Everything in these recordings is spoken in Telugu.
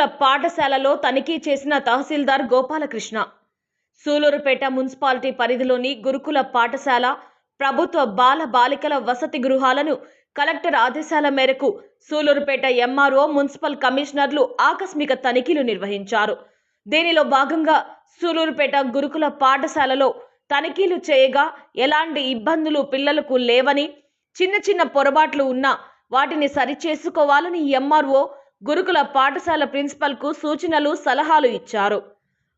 గురుకుల పాఠశాలలో తనిఖీ చేసిన తహసీల్దార్ గోపాలకృష్ణ. సూలూరుపేట మున్సిపాలిటీ పరిధిలోని గురుకుల పాఠశాల ప్రభుత్వ బాల బాలికల వసతి గృహాలను కలెక్టర్ ఆదేశాల మేరకు సూలూరుపేట ఎంఆర్ఓ మున్సిపల్ కమిషనర్లు ఆకస్మిక తనిఖీలు నిర్వహించారు. దీనిలో భాగంగా సూలూరుపేట గురుకుల పాఠశాలలో తనిఖీలు చేయగా ఎలాంటి ఇబ్బందులు పిల్లలకు లేవని చిన్న చిన్న పొరపాట్లు ఉన్నా వాటిని సరిచేసుకోవాలని ఎంఆర్ఓ గురుకుల పాఠశాల ప్రిన్సిపల్కు సూచనలు సలహాలు ఇచ్చారు.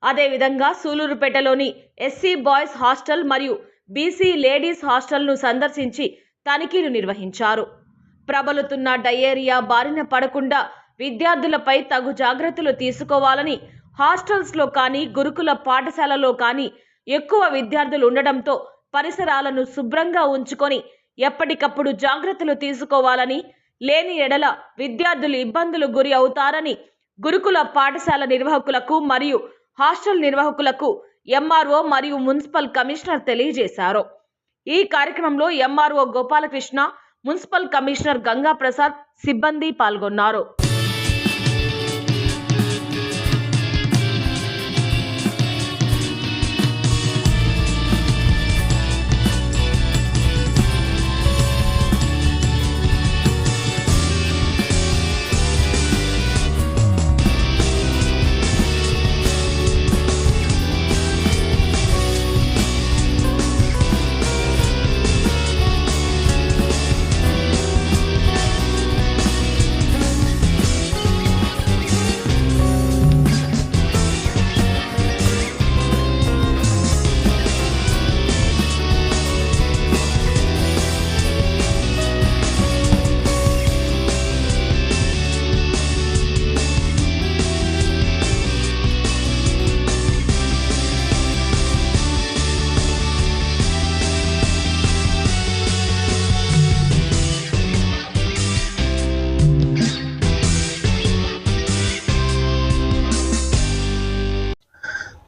అదేవిధంగా సూలూరుపేటలోని ఎస్సీ బాయ్స్ హాస్టల్ మరియు బీసీ లేడీస్ హాస్టల్ను సందర్శించి తనిఖీలు నిర్వహించారు. ప్రబలుతున్న డయేరియా బారిన పడకుండా విద్యార్థులపై తగు జాగ్రత్తలు తీసుకోవాలని హాస్టల్స్లో కానీ గురుకుల పాఠశాలలో కానీ ఎక్కువ విద్యార్థులు ఉండడంతో పరిసరాలను శుభ్రంగా ఉంచుకొని ఎప్పటికప్పుడు జాగ్రత్తలు తీసుకోవాలని లేని ఎడల విద్యార్థులు ఇబ్బందులు గురి అవుతారని గురుకుల పాఠశాల నిర్వాహకులకు మరియు హాస్టల్ నిర్వాహకులకు ఎంఆర్ఓ మరియు మున్సిపల్ కమిషనర్ తెలియజేశారు. ఈ కార్యక్రమంలో MRO Gopalakrishna municipal commissioner Ganga Prasad సిబ్బంది పాల్గొన్నారు.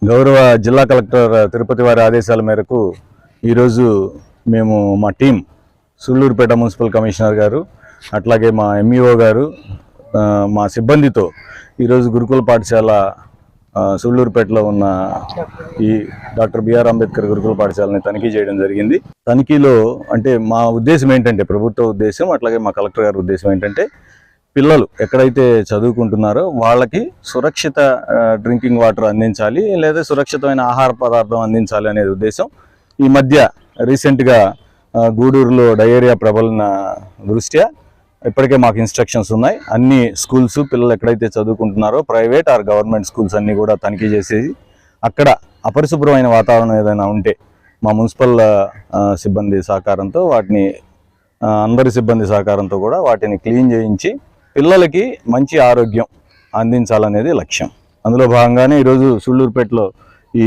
గౌరవ జిల్లా కలెక్టర్ తిరుపతి వారి ఆదేశాల మేరకు ఈరోజు మేము మా టీం సుళ్ళూరుపేట మున్సిపల్ కమిషనర్ గారు అట్లాగే మా ఎంఈఓ గారు మా సిబ్బందితో ఈరోజు గురుకుల పాఠశాల సుళ్ళూరుపేటలో ఉన్న ఈ డాక్టర్ బిఆర్ అంబేద్కర్ గురుకుల పాఠశాలని తనిఖీ చేయడం జరిగింది. తనిఖీలో అంటే మా ఉద్దేశం ఏంటంటే ప్రభుత్వ ఉద్దేశం అట్లాగే మా కలెక్టర్ గారి ఉద్దేశం ఏంటంటే పిల్లలు ఎక్కడైతే చదువుకుంటున్నారో వాళ్ళకి సురక్షిత డ్రింకింగ్ వాటర్ అందించాలి లేదా సురక్షితమైన ఆహార పదార్థం అందించాలి అనేది ఉద్దేశం. ఈ మధ్య రీసెంట్గా గూడూరులో డయేరియా ప్రబలిన దృష్ట్యా ఇప్పటికే మాకు ఇన్స్ట్రక్షన్స్ ఉన్నాయి. అన్ని స్కూల్స్ పిల్లలు ఎక్కడైతే చదువుకుంటున్నారో ప్రైవేట్ ఆర్ గవర్నమెంట్ స్కూల్స్ అన్నీ కూడా తనిఖీ చేసేసి అక్కడ అపరిశుభ్రమైన వాతావరణం ఏదైనా ఉంటే మా మున్సిపల్ సిబ్బంది సహకారంతో వాటిని అందరి సిబ్బంది సహకారంతో కూడా వాటిని క్లీన్ చేయించి పిల్లలకి మంచి ఆరోగ్యం అందించాలనేది లక్ష్యం. అందులో భాగంగానే ఈరోజు సుళ్ళూరుపేటలో ఈ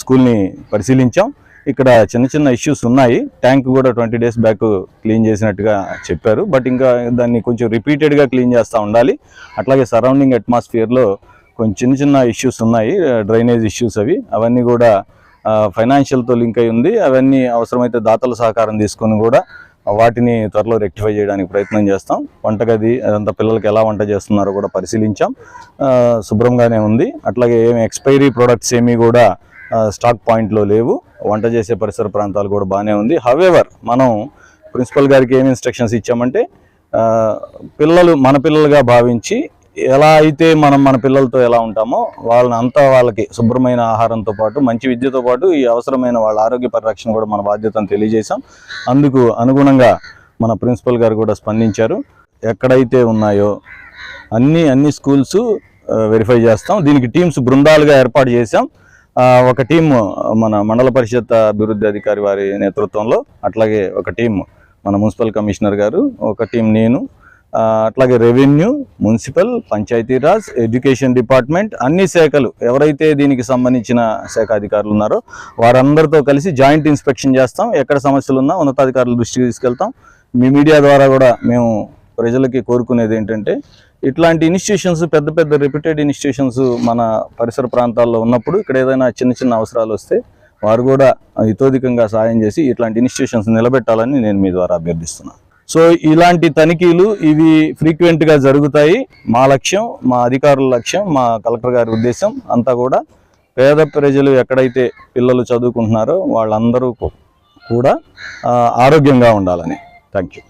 స్కూల్ని పరిశీలించాం. ఇక్కడ చిన్న చిన్న ఇష్యూస్ ఉన్నాయి. ట్యాంక్ కూడా ట్వంటీ డేస్ బ్యాక్ క్లీన్ చేసినట్టుగా చెప్పారు. బట్ ఇంకా దాన్ని కొంచెం రిపీటెడ్గా క్లీన్ చేస్తూ ఉండాలి. అట్లాగే సరౌండింగ్ అట్మాస్ఫియర్లో కొంచెం చిన్న చిన్న ఇష్యూస్ ఉన్నాయి. డ్రైనేజ్ ఇష్యూస్ అవి. అవన్నీ కూడా ఫైనాన్షియల్తో లింక్ అయి ఉంది. అవన్నీ అవసరమైతే దాతల సహకారం తీసుకొని కూడా వాటిని త్వరలో రెక్టిఫై చేయడానికి ప్రయత్నం చేస్తాం. వంటగది అదంతా పిల్లలకి ఎలా వంట చేస్తున్నారో కూడా పరిశీలించాం. శుభ్రంగానే ఉంది. అట్లాగే ఏమి ఎక్స్పైరీ ప్రొడక్ట్స్ ఏమీ కూడా స్టాక్ పాయింట్లో లేవు. వంట చేసే పరిసర ప్రాంతాలు కూడా బాగానే ఉంది. హవెవర్ మనం ప్రిన్సిపల్ గారికి ఏమి ఇన్స్ట్రక్షన్స్ ఇచ్చామంటే పిల్లలు మన పిల్లలుగా భావించి ఎలా అయితే మనం మన పిల్లలతో ఎలా ఉంటామో వాళ్ళని అంతా వాళ్ళకి శుభ్రమైన ఆహారంతో పాటు మంచి విద్యతో పాటు ఈ అవసరమైన వాళ్ళ ఆరోగ్య పరిరక్షణ కూడా మన బాధ్యతను తెలియజేశాం. అందుకు అనుగుణంగా మన ప్రిన్సిపల్ గారు కూడా స్పందించారు. ఎక్కడైతే ఉన్నాయో అన్ని అన్ని స్కూల్స్ వెరిఫై చేస్తాం. దీనికి టీమ్స్ బృందాలుగా ఏర్పాటు చేశాం. ఒక టీం మన మండల పరిషత్ అభివృద్ధి అధికారి వారి నేతృత్వంలో అట్లాగే ఒక టీం మన మున్సిపల్ కమిషనర్ గారు ఒక టీం నేను అట్లాగే revenue municipal Panchayati Raj education department అన్ని శాఖలు ఎవరైతే దీనికి సంబంధించిన శాఖ అధికారులు ఉన్నారో వారందరితో కలిసి జాయింట్ ఇన్స్పెక్షన్ చేస్తాం. ఎక్కడ సమస్యలు ఉన్నా ఉన్నతాధికారుల దృష్టికి తీసుకెళ్తాం. మీ మీడియా ద్వారా కూడా మేము ప్రజలకి కోరుకునేది ఏంటంటే ఇట్లాంటి ఇన్స్టిట్యూషన్స్ పెద్ద పెద్ద రెప్యూటెడ్ ఇన్స్టిట్యూషన్స్ మన పరిసర ప్రాంతాల్లో ఉన్నప్పుడు ఇక్కడ ఏదైనా చిన్న చిన్న అవసరాలు వస్తే వారు కూడా ఇతోధికంగా సాయం చేసి ఇట్లాంటి ఇన్స్టిట్యూషన్స్ నిలబెట్టాలని నేను మీ ద్వారా అభ్యర్థిస్తున్నాను. సో ఇలాంటి తనిఖీలు ఇవి ఫ్రీక్వెంట్గా జరుగుతాయి. మా లక్ష్యం మా అధికారుల లక్ష్యం మా కలెక్టర్ గారి ఉద్దేశం అంతా కూడా పేద ప్రజలు ఎక్కడైతే పిల్లలు చదువుకుంటున్నారో వాళ్ళందరూ కూడా ఆరోగ్యంగా ఉండాలని. Thank you